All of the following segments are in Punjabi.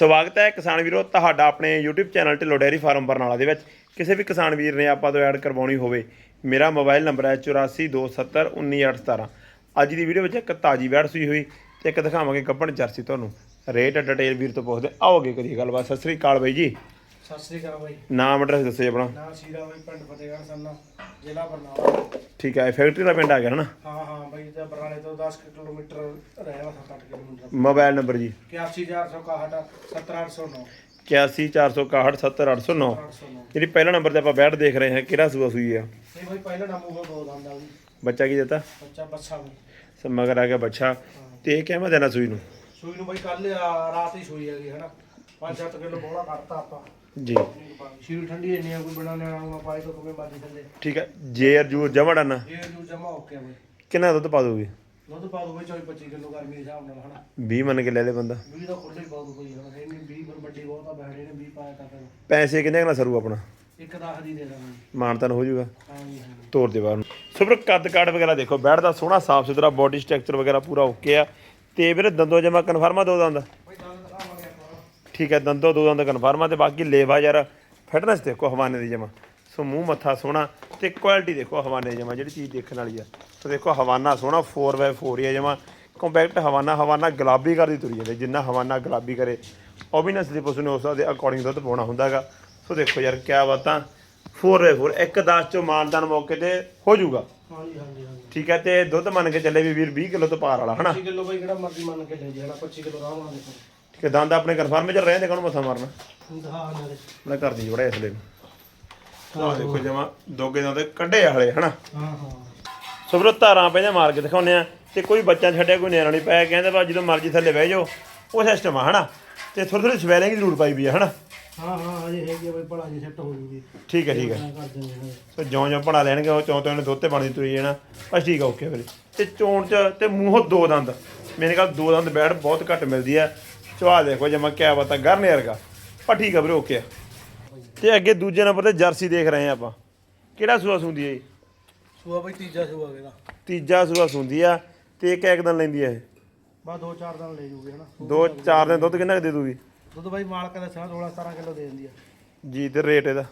ਸਵਾਗਤ ਹੈ ਕਿਸਾਨ ਵੀਰੋ, ਤੁਹਾਡਾ ਆਪਣੇ YouTube channel Dhillon dairy farm Barnala ਦੇ ਵਿੱਚ। ਕਿਸੇ ਵੀ ਕਿਸਾਨ ਵੀਰ ਨੇ ਆਪਾਂ ਤੋਂ ਐਡ ਕਰਵਾਉਣੀ ਹੋਵੇ, ਮੇਰਾ ਮੋਬਾਈਲ ਨੰਬਰ ਹੈ 8427191817 ਅੱਜ ਦੀ ਵੀਡੀਓ ਵਿੱਚ ਇੱਕ ਤਾਜੀ ਵੈੜ ਸੂਈ ਹੋਈ ਤੇ ਇੱਕ ਦਿਖਾਵਾਂਗੇ ਕੱਪਣ ਜਰਸੀ ਤੁਹਾਨੂੰ। ਰੇਟ ਡਿਟੇਲ ਵੀਰ ਤੋਂ ਪੁੱਛਦੇ ਆਓਗੇ ਕਰੀਏ ਗੱਲਬਾਤ। ਸਤਿ ਸ੍ਰੀ ਅਕਾਲ ਬਾਈ ਜੀ। ਸਤਿ ਸ੍ਰੀ ਅਕਾਲ ਬਾਈ। ਨਾਮ ਐਡਰੈਸ ਦੱਸੋ ਜੀ ਆਪਣਾ। ਨਾਂ ਸ਼ੀਰਾ ਬਾਈ ਪਿੰਡ ਫਤਿਹਗੜ੍ਹ ਸੰਨਾ ਜ਼ਿਲ੍ਹਾ ਬਰਨਾਲਾ। ਠੀਕ ਹੈ ਫੈਕਟਰੀ ਦਾ ਪਿੰਡ ਆ ਗਿਆ ਹਨਾ ਹਾਂ ਹਾਂ ਬਾਈ ਤੇ ਬਰਨਾਲੇ ਤੋਂ 10 ਕੁ ਕਿਲੋਮੀਟਰ ਰਹਿ ਵਾ 7-8 ਕਿਲੋਮੀਟਰ ਮੋਬਾਈਲ ਨੰਬਰ ਜੀ। 81461 17809 8146670809 809 ਜਿਹੜੀ ਪਹਿਲਾ ਨੰਬਰ ਤੇ ਆਪਾਂ ਬੈਠ ਦੇਖ ਰਹੇ ਹਾਂ ਕਿਹੜਾ ਸੂਆ ਸੂਈ ਆ? ਇਹ ਬਾਈ ਪਹਿਲਾ ਨਾਮ ਉਹ ਦੋ ਦੰਦਾ ਵੀ ਬੱਚਾ ਕੀ ਦਿੱਤਾ? ਬੱਚਾ ਬੱਚਾ ਵੀ ਸ- ਮਗਰ ਆ ਗਿਆ ਬੱਚਾ ਤੇ ਇਹ ਕਿਵੇਂ ਦੇਣਾ ਸੂਈ ਨੂੰ? ਸੂਈ ਨੂੰ ਬਾਈ ਕੱਲ ਰਾਤ ਹੀ ਸੂਈ ਹੈਗੀ ਹਨਾ? 5-7 ਕਿਲੋ ਬੋਲਾ ਕੱਢਤਾ ਆਪਾਂ। ਜੀ। ਸ਼ੀਰੀ ਠੰਡੀ ਇੰਨੀ ਆ ਕੋਈ ਬਣਾ ਲੈਣਾ ਹੁਣ ਪਾਈ ਤੋਂ ਕਿਵੇਂ ਬਾਜੀ ਥੱਲੇ। ਠੀਕ ਹੈ ਜੇਰ ਜੂਰ ਜਮਾ ਡਨ। ਇਹ ਜੂ ਜਮਾ ਹੋ ਗਿਆ ਬਾਈ। ਕਿੰਨਾ ਦੁੱਧ ਪਾ ਦੋਗੇ ਦੁੱਧ ਪਾ ਦੋ ਬਾਈ 24-25 ਕਿਲੋ ਗਰਮੀ ਦੇ ਹਿਸਾਬ ਨਾਲ ਹਨਾ। 20 ਮੰਨ ਕੇ ਲੈ ਲੈ ਬੰਦਾ। 20 ਦਾ ਖੁੱਲੇ ਹੀ ਬਹੁਤ ਕੋਈ ਹਨਾ। ਇਹਨੇ 20 ਪਰ ਵੱਡੀ ਬਹੁਤ ਆ ਬੈਠੇ ਨੇ 20 ਪਾਇਆ ਤਾਂ ਫਿਰ ਪੈਸੇ ਕਿੰਨੇ ਸਰੂ ਆਪਣਾ? ਇੱਕ ਦਸ ਦੀ ਦੇ ਦਾਂਗੇ। ਮਾਨਤਨ ਹੋ ਜਾਊਗਾ। ਹਾਂਜੀ ਹਾਂਜੀ। ਤੋਰ ਦੇ ਬਾਹਰ ਨੂੰ। ਸੁਪਰ ਕੱਦ ਕਾਠ ਵਗੈਰਾ ਦੇਖੋ। ਬੈਠ ਦਾ ਸੋਹਣਾ ਸਾਫ਼ ਸੁਥਰਾ ਬੋਡੀ ਸਟਰਕਚਰ ਵਗੈਰਾ ਪੂਰਾ ਓਕੇ ਆ। ਤੇ ਵੀਰੇ ਦੰਦੋ ਜਮਾ ਕਨਫਰਮ ਆ ਦੋ ਦੰਦ ਬਈ ਦੰਦ ਦਿਖਾਵਾਂਗੇ ਆਪਾਂ ਠੀਕ ਹੈ ਦੰਦੋ ਦੋ ਦੰਦ ਕਨਫਰਮ ਆ ਤੇ ਬਾਕੀ ਲੇਵਾ ਯਾਰ ਫਿਟਨੈਸ ਦੇਖੋ ਹਵਾਨੇ ਦੀ ਜਮਾ। ਸੋ ਮੂੰਹ ਮੱਥਾ ਸੋਹਣਾ ਤੇ ਕੁਆਲਿਟੀ ਦੇਖੋ ਹਵਾਨੇ ਜਮਾ ਜਿਹੜੀ ਚੀਜ਼ ਦੇਖਣ ਵਾਲੀ ਆ। ਸੋ ਦੇਖੋ ਹਵਾਨਾ ਸੋਹਣਾ 4x4 ਹੀ ਆ ਜਮਾ। ਕੰਪੈਕਟ ਹਵਾਨਾ ਹਵਾਨਾ ਗੁਲਾਬੀ ਕਰਦੀ ਤੁਰੀ ਜਾਂਦੇ ਜਿੰਨਾ ਹਵਾਨਾ ਗੁਲਾਬੀ ਕਰੇ। ਨਸਲੀ ਪਸ਼ੂ ਨੇ ਉਸ ਦੇ ਅਕੋਰਡਿੰਗ ਦੁੱਧ ਪਾਉਣਾ ਹੁੰਦਾਗਾ ਸੋ ਦੇਖੋ ਯਾਰ ਕਿਆ ਬਾਤਾਂ। 4x4 ਇੱਕ 10 ਚੋਂ ਮਾਨਦਾਨ ਮੌਕੇ ਤੇ ਹੋ ਜਾਊਗਾ। ਹਾਂਜੀ ਹਾਂਜੀ ਹਾਂਜੀ। ਠੀਕ ਹੈ ਤੇ ਦੁੱਧ ਮੰਨ ਕੇ ਚੱਲੇ ਵੀ ਵੀਰ 20 ਕਿਲੋ ਤੋਂ ਪਾਰ ਵਾਲਾ ਹਨਾ? 25 ਕਿਲੋ ਬਈ ਕਿਹੜਾ ਮਰਜ਼ੀ ਮੰਨ ਕੇ ਲੈ ਜਾਣਾ 25 ਕਿਲੋ ਆਰਾਮ ਨਾਲ ਹੈ ਦੰਦ ਆਪਣੇ ਕਨਫਰਮ ਚ ਰਹੇ ਤੇ ਕੌਣ ਮੱਥਾ ਮਾਰਨਾ? ਨਾਲੇ। ਮੈਂ ਘਰ ਦੀ ਜੋੜਾ ਇਸ ਲਈ ਆਹ ਦੇਖੋ ਜਮਾ ਦੋਗੇ ਦੰਦ ਕੱਢੇ ਹਲੇ ਹਨਾ? ਹਾਂ ਹਾਂ। ਸੁਬਰਤ ਧਾਰਾਂ ਪਹਿਲਾਂ ਮਾਰ ਕੇ ਦਿਖਾਉਂਦੇ ਆ ਤੇ ਕੋਈ ਬੱਚਾ ਛੱਡਿਆ ਕੋਈ ਨਿਆਣਾ ਨਹੀਂ ਪਾਇਆ ਕਹਿੰਦੇ ਬਾ ਜਦੋਂ ਮਰਜ਼ੀ ਥੱਲੇ ਬਹਿ ਜਾਓ। ਉਹ ਸਿਸਟਮ ਆ ਹਨਾ? ਤੇ ਥੋੜੀ ਥੋੜੀ ਸਵੈਲਿੰਗ ਦੀ ਜ਼ਰੂਰ ਪਾਈ ਵੀ ਆ ਹਨਾ? ਹਾਂ ਹਾਂ ਅਜੇ ਹੈਗੀ ਆ ਬਈ ਬੜਾ ਜੀ ਸੈੱਟ ਹੋ ਜੂਗੀ। ਠੀਕ ਹੈ ਠੀਕ ਹੈ ਮੈਂ ਕਰ ਦਿੰਦੇ ਸੋ ਜਿਉਂ ਜਿਉਂ ਪੜਾ ਲੈਣਗੇ ਉਹ ਚੌਂ ਤੋਂ ਇਹਨੇ ਦੁੱਧ ਤੇ ਬਣਦੀ ਤੁਰੀ ਜਾਣਾ ਬਸ ਠੀਕ ਆ ਓਕੇ ਵੀਰੇ ਤੇ ਚੋਣ ਚ ਤੇ ਮੂੰਹੋਂ ਦੋ ਦੰਦ। ਮੇਰੇ ਕੋਲ ਦੋ ਦੰਦ ਬੈਠ ਬਹੁਤ ਘੱਟ ਮਿਲਦੀ ਆ। ਚਵਾ ਦੇਖੋ ਜਮਾ ਕਿਆ ਬਤਾ ਗਰਨੇ ਵਰਗਾ। ਪਰ ਠੀਕ ਆ ਵੀਰੇ ਓਕੇ ਤੇ ਅੱਗੇ ਦੂਜੇ ਨੰਬਰ ਤੇ ਜਰਸੀ ਦੇਖ ਰਹੇ ਆ ਆਪਾਂ। ਕਿਹੜਾ ਸੂਆ ਸੁੰਦੀ ਹੈ? ਸੂਆ ਬਈ ਤੀਜਾ ਸੂਆ ਇਹਦਾ। ਤੀਜਾ ਸੂਆ ਸੁੰਦੀ ਆ ਤੇ ਇੱਕ ਇੱਕ ਦਿਨ ਲੈਂਦੀ ਆ ਇਹ। ਬਾ ਦੋ ਚਾਰ ਦਿਨ ਲੈ ਜੂਗੇ ਹਨਾ? ਦੋ ਚਾਰ ਦਿਨ ਦੁੱਧ ਕਿੰਨਾ ਕੁ ਦੇ ਦੂਗੀ? ਦੁੱਧ ਬਾਈ ਮਾਲਕ ਦਾ 16 17 ਕਿਲੋ ਦੇ ਦਿੰਦੀ ਆ। ਜੀ ਤੇ ਰੇਟ ਇਹਦਾ?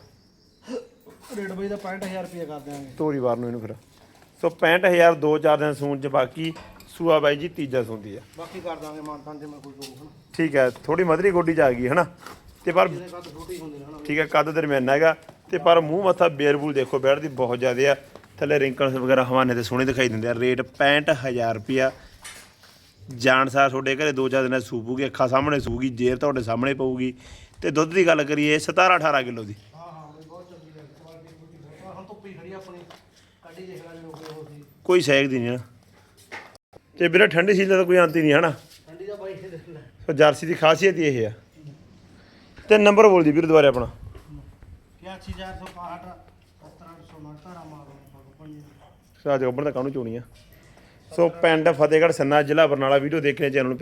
ਰੇਟ ਬਈ ਦਾ 65000 ਰੁਪਏ ਕਰ ਦਿਆਂਗੇ। ਤੋਰੀ ਵਾਰ ਨੂੰ ਇਹਨੂੰ ਫਿਰ। ਸੋ 65000 ਦੋ ਚਾਰ ਦਿਨ ਸੂਣ ਚ ਬਾਕੀ। ਸੂਆ ਬਾਈ ਜੀ ਤੀਜਾ ਸੁੰਦੀ ਆ। ਬਾਕੀ ਕਰ ਦਾਂਗੇ ਮਾਨਤਾਨ ਜੇ ਮੈਂ ਕੋਈ ਕਹੂੰ ਹਨਾ? ਠੀਕ ਹੈ ਥੋੜੀ ਮਧਰੀ ਗੋਡੀ ਚ ਆ ਗਈ ਹਨਾ? ਤੇ ਪਰ ਇਹਦੇ ਕੱਦ ਛੋਟੇ ਹੀ ਹੁੰਦੇ ਨੇ ਹਨਾ? ਠੀਕ ਹੈ ਕੱਦ ਦਰਮਿਆਨਾ ਹੈਗਾ। ਤੇ ਪਰ ਮੂੰਹ ਮੱਥਾ ਬੇਰਬੂਲ ਦੇਖੋ ਬੈਠਦੀ ਬਹੁਤ ਜ਼ਿਆਦਾ ਆ। ਥੱਲੇ ਰਿੰਕਲਸ ਵਗੈਰਾ ਹਵਾਨੇ ਤੇ ਸੋਹਣੇ ਦਿਖਾਈ ਦਿੰਦੇ ਆ। ਰੇਟ 65000 ਰੁਪਿਆ ਜਾਣ ਸਾਰ ਤੁਹਾਡੇ ਘਰੇ ਦੋ ਚਾਰ ਦਿਨਾਂ ਸੂਪੂਗੀ ਅੱਖਾਂ ਸਾਹਮਣੇ ਸੂਗੀ ਜੇਰ ਤੁਹਾਡੇ ਸਾਹਮਣੇ ਪਊਗੀ। ਤੇ ਦੁੱਧ ਦੀ ਗੱਲ ਕਰੀਏ 17 18 ਕਿਲੋ ਦੀ। ਹਾਂ ਹਾਂ ਬਈ ਬਹੁਤ ਚੰਗੀ ਲੱਗੀ ਕੁਆਲਿਟੀ ਬੂਟੀ ਬਹੁਤ ਹੁਣ ਧੁੱਪੀ ਖੜੀ ਆ ਆਪਣੀ। ਕੱਢੀ ਦੇਖ ਲੈ ਲੋਕ ਉਹ ਸੀ ਕੋਈ ਸਹਿਗ ਦੀ ਨਹੀਂ ਨਾ। ਤੇ ਵੀਰੇ ਠੰਡੀ ਸੀਜ਼ਨ ਦਾ ਕੋਈ ਅੰਤ ਹੀ ਨਹੀਂ ਹਨਾ? ਠੰਡੀ ਦਾ ਬਾਈ ਦੇਖ ਸੋ ਜਰਸੀ ਦੀ ਖਾਸੀਅਤ ਹੀ ਇਹ ਆ। ਤੇ ਨੰਬਰ ਬੋਲ ਦੀ ਵੀਰ ਦੁਬਾਰੇ ਆਪਣਾ। ਕਿਆ 6465 7809 ਧਾਰਾ ਮਾਰੋ ਪੰਜ ਸਾਜ ਗੱਬਰ ਦਾ ਕਾਹਨੂੰ ਚੋਣੀ ਆ? ਸੋ ਪਿੰਡ ਫਤਿਹਗੜ੍ਹ ਸੰਨਾ ਜ਼ਿਲ੍ਹਾ ਬਰਨਾਲਾ ਵੀਡੀਓ ਦੇਖਣੇ ਚੈਨਲ ਨੂੰ